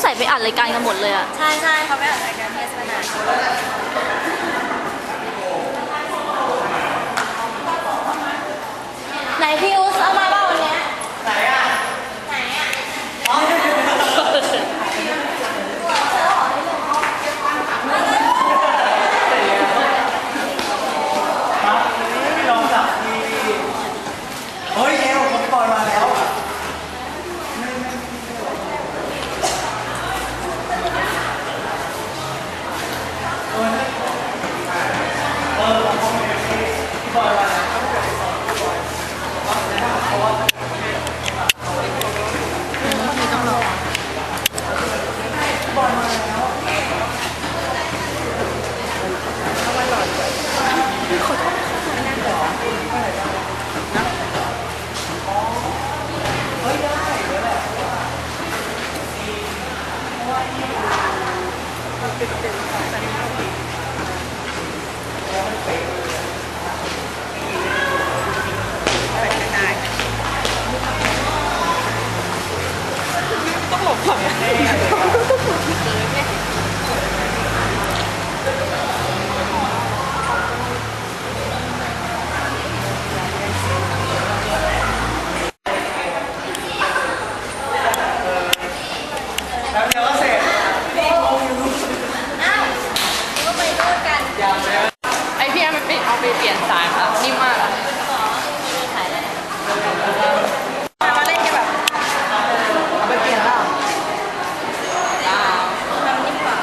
วันนี้ใส่ไปอัดรายการกันหมดเลยอะใช่ใช่เขาไปออกรายการเทศนาไหนพี่อุสเอามาเปล่าวันเนี้ยไหนอะ ไหนอะ ไม่ลองจับทีเฮ้ยเร็วผมปล่อยมาแล้วเออผมปล่อยมาแล้ว แล้วเดี๋ยวก็เสร็จ อ้าวก็ไปด้วยกัน ไอพี่แอมมันไปเอาไปเปลี่ยนสายค่ะนิ่มมากอะ ขอมีขายแล้วมาเล่นกันแบบ เอาไปเปลี่ยนแล้วอ้าว ทำนิ่มเปล่า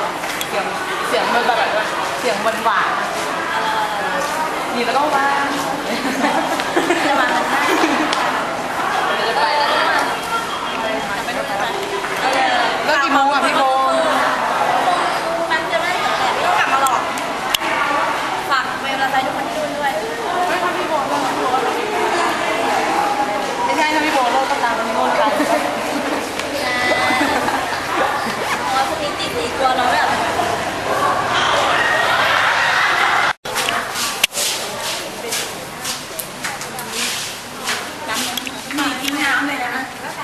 เสียงเสียงมันแบบเสียง หวานหวานๆนี่แล้วก็ว่าง จะมากันได้ เดี๋ยวจะไปแล้ว ไปด้วยกันไหม แล้วกี่โมงอะพี่โบ มันจะไม่แต่ไม่ต้องกลับมาหรอก ฝากเวลาไปทุกคนที่นู่นด้วย ไม่ถ้าพี่โบเลิกพี่โบก็ไม่ใช่ถ้าพี่โบเลิกก็ตามไปที่โน่นกัน เพราะว่าพวกนี้ติดตีกลัวเราแบบมีกินน้ำเลยนะก็ใ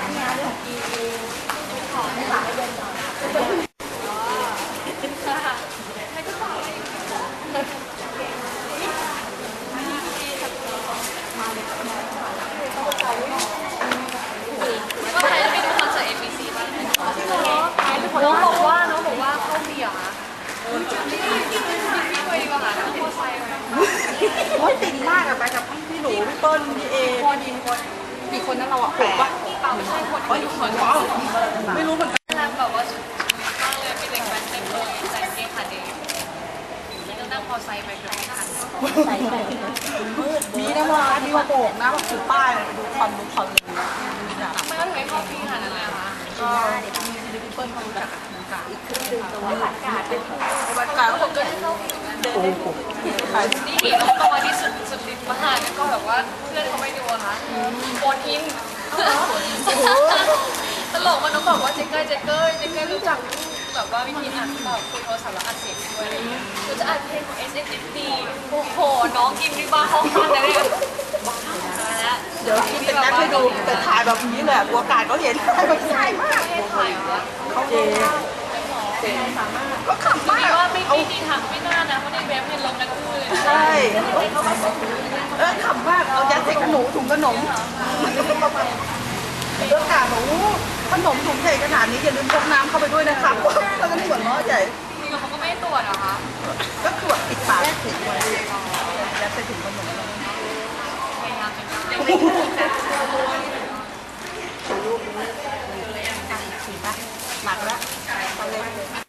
ครจะไปดูคอนเสิร์ต ABC บ้างน้องบอกว่าน้องบอกว่าเขามีเหรอคะพี่คุยดีกว่าค่ะน้องโคไซไหม โอ้ยติดมากอะไปกับพี่หนู พี่เปิ้ลพี่เอพอดีคนกี่คนนั่นเราอะแปดเปล่าไม่ใช่คนโอ้ยคนว้าวไม่รู้เหมือนกันนั่งแบบว่าชุดมากเลยเป็นเด็กแว้นเต็มเลยใส่เกงขาเดงแล้วก็นั่งมอไซค์ไปกับไม่ทันใส่ไปมีนะว่ามีมาโบกนะแบบถือป้ายดูความรู้ความรู้นะไม่ก็ถึงไม่เข้าปีขนาดนั้นเลยค่ะก็ มีพี่เปิ้ลขารู้จักนเหมือนกันอีกคือดึงตัวบัตรการเป็นบัตรการก็ผมก็ได้เข้าเดินไปนี่เห็นน้องตัวที่สุดสุดฤทธิ์มากแล้วก็แบบว่าเพื่อนเขาไม่ดูอะค่ะโฟนอินตลกมันน้องบอกว่าเจ๊เก้ยเจ๊เก้ยเจ๊เก้ยรู้จักแบบว่าวิธีอัดแบบคุยโทรศัพท์แล้วอัดเสียงด้วยอะไรเงี้ยคือจะอัดเพลงของ S S D โอ้โห น้องกินที่บ้านห้องพักเลยเนี่ยแล้วเดี๋ยวคิด เป็นนัดให้ดูแต่ถ่ายแบบนี้แหละกลัวการเขาเห็นถ่ายแบบใช่มากไม่ได้ถ่ายเหรอเขาเจก็ขำมากว่าไม่ไม่ดีทางไม่น่านะเพราะในเว็บเห็นลงกันคู่เลยใช่เออขำมากเอายัดใส่ขนมถุงขนมเรื่องการบอกขนมถุงใหญ่ขนาดนี้อย่าลืมพกน้ำเข้าไปด้วยนะครับแล้วก็นี่หัวล้อใหญ่จริงเขาก็ไม่ตรวจเหรอคะก็ขวดปิดปากถุงไว้ยัดใส่ถุงขนมพยายามเป็นยังไม่ถูกแต่หนักแล้ว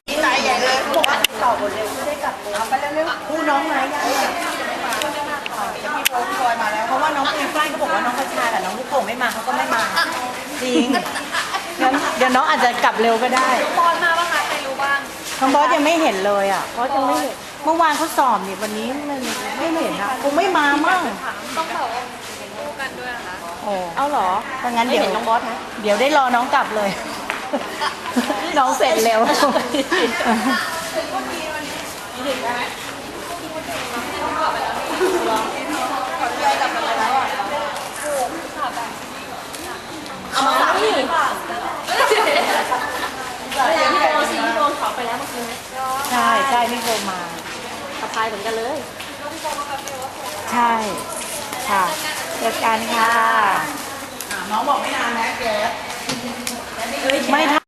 ดีใจใหญ่เลยบอกว่าต่อหมดเร็วไม่ได้กลับเอาไปเร็วๆคู่น้องไหมยังพี่โบพี่บอยมาแล้ว เพราะว่าน้องฟิลฟ้ายก็บอกว่าน้องกระชากับน้องลูกโป่งไม่มาเขาก็ไม่มา จริงงั้นเดี๋ยวน้องอาจจะกลับเร็วก็ได้บอลมาบ้างคะใครรู้บ้างน้องบอสยังไม่เห็นเลยอะบอสยังไม่เห็น เมื่อวานเขาสอบนี่วันนี้มันไม่เห็นอะคงไม่มามั่งต้องแบบว่าคู่กันด้วยนะคะ โอ้เอาเหรอถ้างั้นเดี๋ยวน้องบอสนะเดี๋ยวได้รอน้องกลับเลย น้องเสร็จเร็ว เอามาสามนี่ใช่ไหมใช่ใช่พี่โฟมา สะพายเหมือนกันเลย ใช่ ค่ะ เจอกันค่ะ น้องบอกไม่นานนะแกไม่ทัน